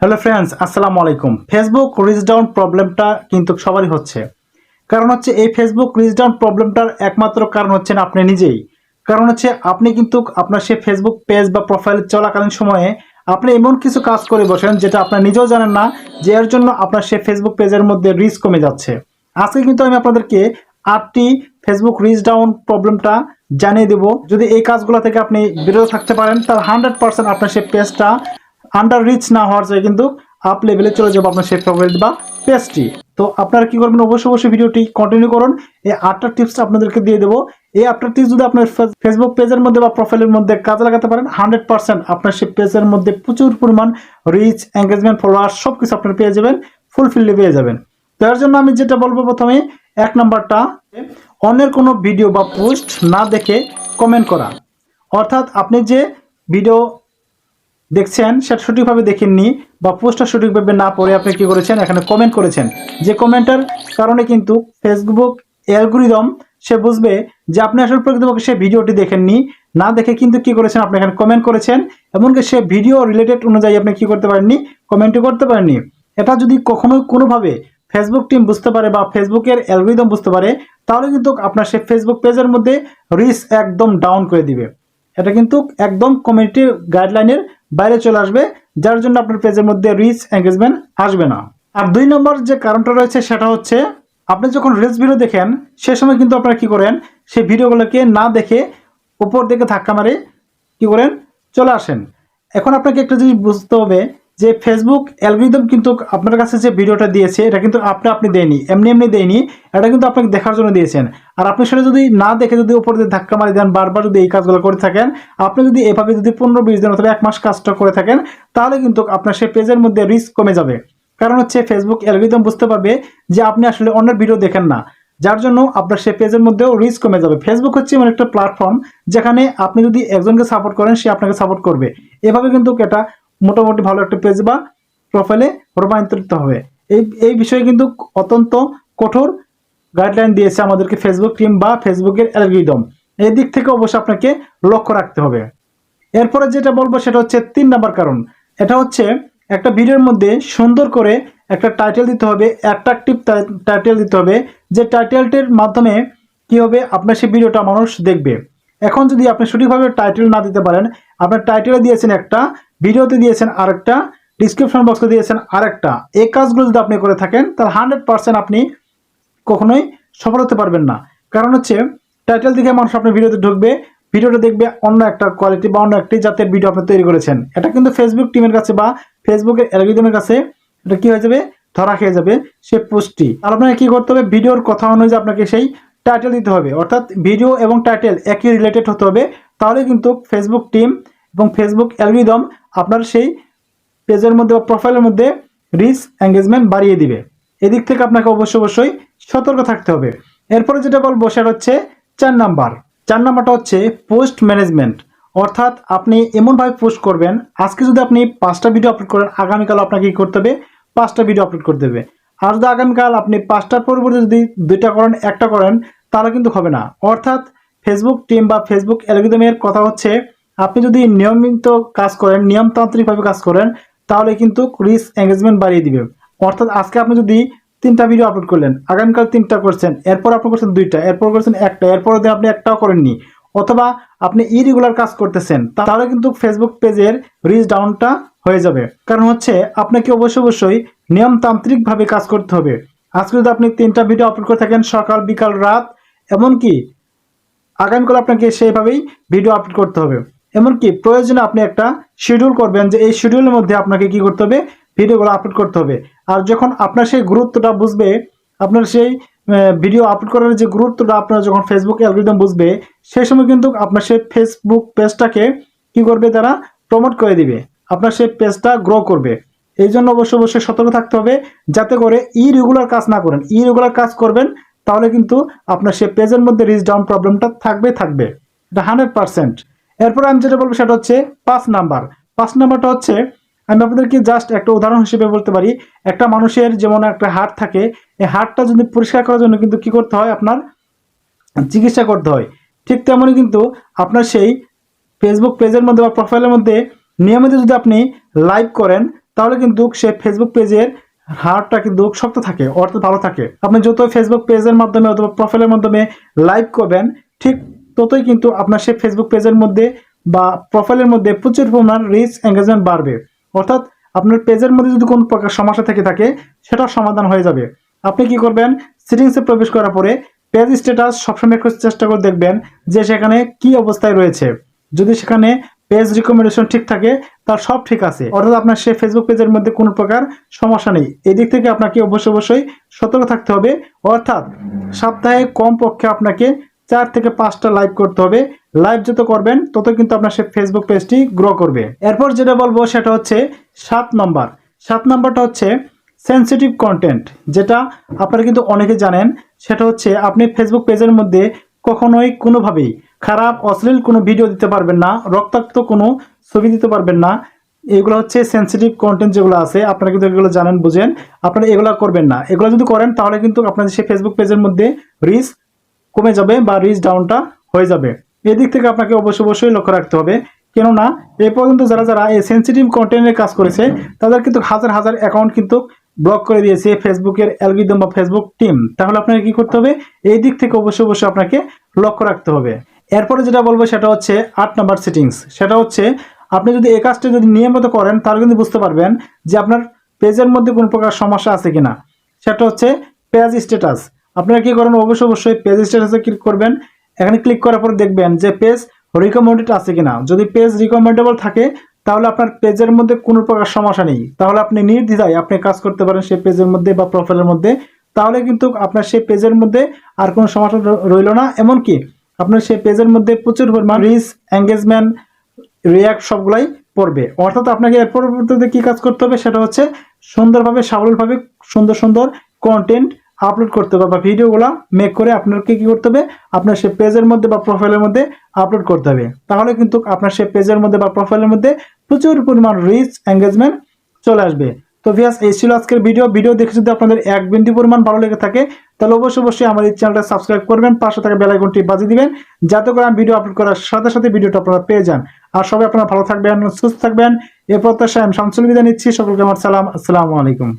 Hello friends আসসালামু আলাইকুম। Facebook reach down প্রবলেমটা কিন্তু সবারই হচ্ছে। কারণ হচ্ছে এই ফেসবুক রিচ প্রবলেমটার একমাত্র কারণ হচ্ছেন আপনি নিজেই। কারণ হচ্ছে আপনি কিন্তু আপনার সে ফেসবুক পেজ বা প্রোফাইল চলাকালীন সময়ে আপনি এমন কিছু কাজ করে বসেন যেটা আপনার নিজেও জানেন না, যে এর জন্য আপনার সে ফেসবুক পেজের মধ্যে রিচ কমে যাচ্ছে। আজকে কিন্তু আমি আপনাদেরকে আটটি ফেসবুক রিচ ডাউন প্রবলেমটা জানিয়ে দেব। যদি এই কাজগুলো থেকে আপনি বিরত থাকতে পারেন, তাহলে হান্ড্রেড পার্সেন্ট আপনার সে পেজটা আন্ডার রিচ না হওয়ার চাই কিন্তু আপ লেভেলে চলে যাব আপনার সেই ফেভারিট বা পেজটি তো আপনারা কি করবেন? অবশ্যই অবশ্যই ভিডিওটি কন্টিনিউ করুন। এই আটটা টিপস আপনাদেরকে দিয়ে দেবো। এই আটটা টিপস যদি আপনার ফেসবুক পেজের মধ্যে বা প্রোফাইলের মধ্যে কাজে লাগাতে পারেন হান্ড্রেড পার্সেন্ট আপনার সেই পেজের মধ্যে প্রচুর পরিমাণ রিচ এঙ্গেজমেন্ট ফলোয়ার সব কিছু আপনারা পেয়ে যাবেন ফুলফিললি পেয়ে যাবেন। তো এর জন্য আমি যেটা বলব প্রথমে, এক নাম্বারটা, অন্যের কোনো ভিডিও বা পোস্ট না দেখে কমেন্ট করা। অর্থাৎ আপনি যে ভিডিও দেখছেন, সেটা সঠিকভাবে দেখেননি বা পোস্টটা সঠিকভাবে না পড়ে আপনি কি করেছেন, এখানে কমেন্ট করেছেন। যে কমেন্টের কারণে কিন্তু ফেসবুক অ্যালগোরিদম সে বুঝবে যে আপনি আসলে প্রকৃতপক্ষে সে ভিডিওটি দেখেননি। না দেখে কিন্তু কি করেছেন, আপনি এখানে কমেন্ট করেছেন। এমনকি সে ভিডিও রিলেটেড অনুযায়ী আপনি কি করতে পারেননি কমেন্টও করতে পারেননি। এটা যদি কখনোই কোনোভাবে ফেসবুক টিম বুঝতে পারে বা ফেসবুকের অ্যালগোরিদম বুঝতে পারে, তাহলে কিন্তু আপনার সে ফেসবুক পেজের মধ্যে রিস একদম ডাউন করে দিবে। এটা কিন্তু একদম কমিউনিটি গাইডলাইনের বাইরে চলে আসবে, যার জন্য আপনার পেজের মধ্যে রিচ এঙ্গেজমেন্ট আসবে না। আর দুই নম্বর যে কারণটা রয়েছে, সেটা হচ্ছে আপনি যখন রিলস ভিডিও দেখেন, সে সময় কিন্তু আপনারা কি করেন, সেই ভিডিওগুলোকে না দেখে উপর দিকে ধাক্কা মারে কি করেন, চলে আসেন। এখন আপনাকে একটা জিনিস বুঝতে হবে যে ফেসবুক অ্যালগোরিদম কিন্তু আপনার কাছে যে ভিডিওটা দিয়েছে, এটা কিন্তু আপনি আপনি দেয়নি, এমনি এমনি দেয়নি, এটা কিন্তু আপনাকে দেখার জন্য দিয়েছেন। আর আপনি সেটা যদি না দেখে যদি উপর দিয়ে ধাক্কা মারি দেন, বারবার যদি এই কাজগুলো করে থাকেন, আপনি যদি এভাবে যদি পনেরো, বিশ দিন অথবা এক মাস কাজটা করে থাকেন, তাহলে কিন্তু আপনার সেই পেজের মধ্যে রিস্ক কমে যাবে। কারণ হচ্ছে ফেসবুক অ্যালগোরিদম বুঝতে পারবে যে আপনি আসলে অন্যের ভিডিও দেখেন না। যার জন্য আপনার সেই পেজের মধ্যেও রিস্ক কমে যাবে। ফেসবুক হচ্ছে এমন একটা প্ল্যাটফর্ম যেখানে আপনি যদি একজনকে সাপোর্ট করেন, সে আপনাকে সাপোর্ট করবে। এভাবে কিন্তু এটা মোটামুটি ভালো একটা পেজ বা প্রোফাইলে রূপান্তরিত হবে। এই এই বিষয়ে কিন্তু অত্যন্ত কঠোর গাইডলাইন দিয়েছে আমাদেরকে ফেসবুক টিম বা ফেসবুকের অ্যালগোরিদম এই দিক থেকে অবশ্যই আপনাকে লক্ষ্য রাখতে হবে। এরপরে যেটা বলব সেটা হচ্ছে তিন নাম্বার কারণ। এটা হচ্ছে একটা ভিডিওর মধ্যে সুন্দর করে একটা টাইটেল দিতে হবে অ্যাট্রাকটিভ টাইটেল দিতে হবে। যে টাইটেলটির মাধ্যমে কি হবে? আপনার সেই ভিডিওটা মানুষ দেখবে। এখন যদি আপনি সঠিকভাবে টাইটেল না দিতে পারেন, আপনার টাইটেলে দিয়েছেন একটা ভিডিওতে দিয়েছেন আরেকটা ডিসক্রিপশন বক্সে দিয়েছেন আরেকটা। এই কাজগুলো যদি আপনি করে থাকেন, তাহলে হান্ড্রেড পার্সেন্ট আপনি কখনোই সফল হতে পারবেন না। কারণ হচ্ছে টাইটেল দেখে মানুষ আপনার ভিডিওতে ঢুকবে, ভিডিওটা দেখবে অন্য একটা কোয়ালিটি বা অন্য একটি জাতের ভিডিও আপনি তৈরি করেছেন। এটা কিন্তু ফেসবুক টিমের কাছে বা ফেসবুকের অ্যালগোরিদমের কাছে এটা কি হয়ে যাবে? ধরা খেয়ে যাবে সে পোস্টটি আর আপনাকে কী করতে হবে? ভিডিওর কথা অনুযায়ী আপনাকে সেই টাইটেল দিতে হবে। অর্থাৎ ভিডিও এবং টাইটেল একই রিলেটেড হতে হবে। তাহলে কিন্তু ফেসবুক টিম এবং ফেসবুক অ্যালগোরিদম আপনার সেই পেজের মধ্যে বা প্রোফাইলের মধ্যে রিচ এঙ্গেজমেন্ট বাড়িয়ে দিবে। এদিক থেকে আপনাকে অবশ্যই অবশ্যই সতর্ক থাকতে হবে। এরপরে যেটা বলব সেটা হচ্ছে চার নাম্বার। চার নাম্বারটা হচ্ছে পোস্ট ম্যানেজমেন্ট অর্থাৎ আপনি এমনভাবে পোস্ট করবেন, আজকে যদি আপনি পাঁচটা ভিডিও আপলোড করেন, আগামীকাল আপনাকে কী করতে হবে? পাঁচটা ভিডিও আপলোড করতে হবে আর যদি আগামীকাল আপনি পাঁচটার পরিবর্তে যদি দুইটা করেন, একটা করেন, তাহলে কিন্তু হবে না। অর্থাৎ ফেসবুক টিম বা ফেসবুক অ্যালগোরিদমের কথা হচ্ছে আপনি যদি নিয়মিত কাজ করেন, নিয়মতান্ত্রিকভাবে কাজ করেন, তাহলে কিন্তু রিচ এঙ্গেজমেন্ট বাড়িয়ে দিবে। অর্থাৎ আজকে আপনি যদি তিনটা ভিডিও আপলোড করলেন, আগামীকাল তিনটা করছেন, এরপর আপনি করছেন দুইটা, এরপর করছেন একটা, এরপর দিন আপনি একটাও করেননি, অথবা আপনি ইরেগুলার কাজ করতেছেন, তাহলে কিন্তু ফেসবুক পেজের রিচ ডাউনটা হয়ে যাবে। কারণ হচ্ছে আপনাকে অবশ্যই অবশ্যই নিয়মতান্ত্রিকভাবে কাজ করতে হবে। আজকে যদি আপনি তিনটা ভিডিও আপলোড করে থাকেন, সকাল, বিকাল, রাত, এমনকি আগামীকাল আপনাকে সেইভাবেই ভিডিও আপলোড করতে হবে। এমনকি প্রয়োজনে আপনি একটা শিডিউল করবেন যে এই শিডিউলের মধ্যে আপনাকে কি করতে হবে? ভিডিওগুলো আপলোড করতে হবে। আর যখন আপনার সেই গুরুত্বটা বুঝবে, আপনার সেই ভিডিও আপলোড করার যে গুরুত্বটা আপনার যখন ফেসবুক অ্যালগোরিদম বুঝবে সেই সময় কিন্তু আপনার সেই ফেসবুক পেজটাকে কি করবে তারা? প্রমোট করে দিবে। আপনার সেই পেজটা গ্রো করবে। এই জন্য অবশ্যই অবশ্যই সতর্ক থাকতে হবে, যাতে করে ই রেগুলার কাজ না করেন। ই রেগুলার কাজ করবেন, তাহলে কিন্তু আপনার সেই পেজের মধ্যে রিচ ডাউন প্রবলেমটা থাকবে থাকবে। এটা হান্ড্রেড পার্সেন্ট এরপরে আমি যেটা বলব সেটা হচ্ছে পাঁচ নাম্বার। পাঁচ নাম্বারটা হচ্ছে, আমি আপনাদেরকে জাস্ট একটা উদাহরণ হিসেবে বলতে পারি। একটা মানুষের যেমন একটা হার্ট থাকে, এই হার্টটা যদি পরিষ্কার করার জন্য কিন্তু কি করতে হয়? আপনার চিকিৎসা করতে হয়। ঠিক তেমনই কিন্তু আপনার সেই ফেসবুক পেজের মধ্যে বা প্রোফাইলের মধ্যে নিয়মিত যদি আপনি লাইভ করেন, তাহলে কিন্তু সে ফেসবুক পেজের হারটা কিন্তু শক্ত থাকে, অর্থাৎ ভালো থাকে। আপনি যত ফেসবুক পেজের মাধ্যমে অথবা প্রোফাইলের মাধ্যমে লাইভ করবেন, ঠিক ততই কিন্তু আপনার সেই ফেসবুক পেজের মধ্যে বা প্রোফাইলের মধ্যে প্রচুর পরিমাণ রিচ এঙ্গেজমেন্ট বাড়বে। অর্থাৎ আপনার পেজের মধ্যে যদি কোনো প্রকার সমস্যা থেকে থাকে সেটার সমাধান হয়ে যাবে। আপনি কি করবেন? সেটিংসে প্রবেশ করার পরে পেজ স্ট্যাটাস সবসময় একটু চেষ্টা করে দেখবেন যে সেখানে কি অবস্থায় রয়েছে। যদি সেখানে পেজ রিকমেন্ডেশন ঠিক থাকে, তার সব ঠিক আছে। অর্থাৎ আপনার সেই ফেসবুক পেজের মধ্যে কোনো প্রকার সমস্যা নেই। এই দিক থেকে আপনাকে অবশ্যই অবশ্যই সতর্ক থাকতে হবে। অর্থাৎ সপ্তাহে কম পক্ষে আপনাকে চার থেকে পাঁচটা লাইভ করতে হবে। লাইভ যত করবেন, তত কিন্তু আপনার সেই ফেসবুক পেজটি গ্রো করবে। এরপর যেটা বলব, সেটা হচ্ছে সাত নম্বর সাত নম্বরটা হচ্ছে সেন্সিটিভ কন্টেন্ট যেটা আপনারা কিন্তু অনেকে জানেন। সেটা হচ্ছে আপনি ফেসবুক পেজের মধ্যে কখনোই কোনোভাবেই খারাপ, অশ্লীল কোনো ভিডিও দিতে পারবেন না, রক্তাক্ত কোনো ছবি দিতে পারবেন না। এগুলো হচ্ছে সেন্সিটিভ কন্টেন্ট যেগুলো আছে, আপনারা কিন্তু এগুলো জানেন, বুঝেন। আপনারা এগুলো করবেন না। এগুলো যদি করেন, তাহলে কিন্তু আপনাদের সেই ফেসবুক পেজের মধ্যে রিচ কমে যাবে বা রিচ ডাউনটা হয়ে যাবে। এদিক থেকে আপনাকে অবশ্যই অবশ্যই লক্ষ্য রাখতে হবে, কেননা এ পর্যন্ত যারা যারা এই সেন্সিটিভ কন্টেন্টের কাজ করেছে, তাদের কিন্তু হাজার হাজার অ্যাকাউন্ট কিন্তু ব্লক করে দিয়েছে ফেসবুকের অ্যালগিদম বা ফেসবুক টিম তাহলে আপনাকে কি করতে হবে? এই দিক থেকে অবশ্যই অবশ্যই আপনাকে লক্ষ্য রাখতে হবে। এরপরে যেটা বলব সেটা হচ্ছে আট নাম্বার সেটিংস সেটা হচ্ছে আপনি যদি এই কাজটা যদি নিয়মিত করেন, তাহলে কিন্তু বুঝতে পারবেন যে আপনার পেজের মধ্যে কোনো প্রকার সমস্যা আছে কিনা। সেটা হচ্ছে পেজ স্ট্যাটাস আপনারা কি করেন? অবশ্যই অবশ্যই পেজ স্ট্যাটাসে ক্লিক করবেন। এখানে ক্লিক করার পর দেখবেন যে পেজ রিকমেন্ডেড আছে কিনা। যদি পেজ রিকমেন্ডেবল থাকে, তাহলে আপনার পেজের মধ্যে কোনো প্রকার সমস্যা নেই। তাহলে আপনি নির্দ্বিধায় আপনি কাজ করতে পারেন সেই পেজের মধ্যে বা প্রোফাইলের মধ্যে। তাহলে কিন্তু আপনার সেই পেজের মধ্যে আর কোনো সমস্যা রইল না। এমনকি আপনার সেই পেজের মধ্যে প্রচুর পরিমাণ রিচ এঙ্গেজমেন্ট রিয়াক্ট সবগুলাই পড়বে। অর্থাৎ আপনাকে এর পরবর্তীতে কী কাজ করতে হবে? সেটা হচ্ছে সুন্দরভাবে সাবলীলভাবে সুন্দর সুন্দর কন্টেন্ট আপলোড করতে হবে বা ভিডিওগুলো মেক করে আপনাকে কি করতে হবে? আপনার সেই পেজের মধ্যে বা প্রোফাইলের মধ্যে আপলোড করতে হবে। তাহলে কিন্তু আপনার সেই পেজের মধ্যে বা প্রোফাইলের মধ্যে প্রচুর পরিমাণ রিচ এঙ্গেজমেন্ট চলে আসবে। তো ভিয়াস এই ছিল আজকের ভিডিও ভিডিও দেখে যদি আপনাদের এক বিন্দু পরিমাণ ভালো লেগে থাকে, তাহলে অবশ্যই অবশ্যই আমার এই চ্যানেলটা সাবস্ক্রাইব করবেন, পাশে থাকা বেল আইকনটি বাজিয়ে দিবেন, যাতে করে আমি ভিডিও আপলোড করার সাথে সাথে ভিডিওটা আপনারা পেয়ে যান। আর সবাই আপনারা ভালো থাকবেন, সুস্থ থাকবেন। এ প্রত্যাশায় আমি শামসুল বিদায় নিচ্ছি। সকলকে আমার সালাম। আসসালামু আলাইকুম।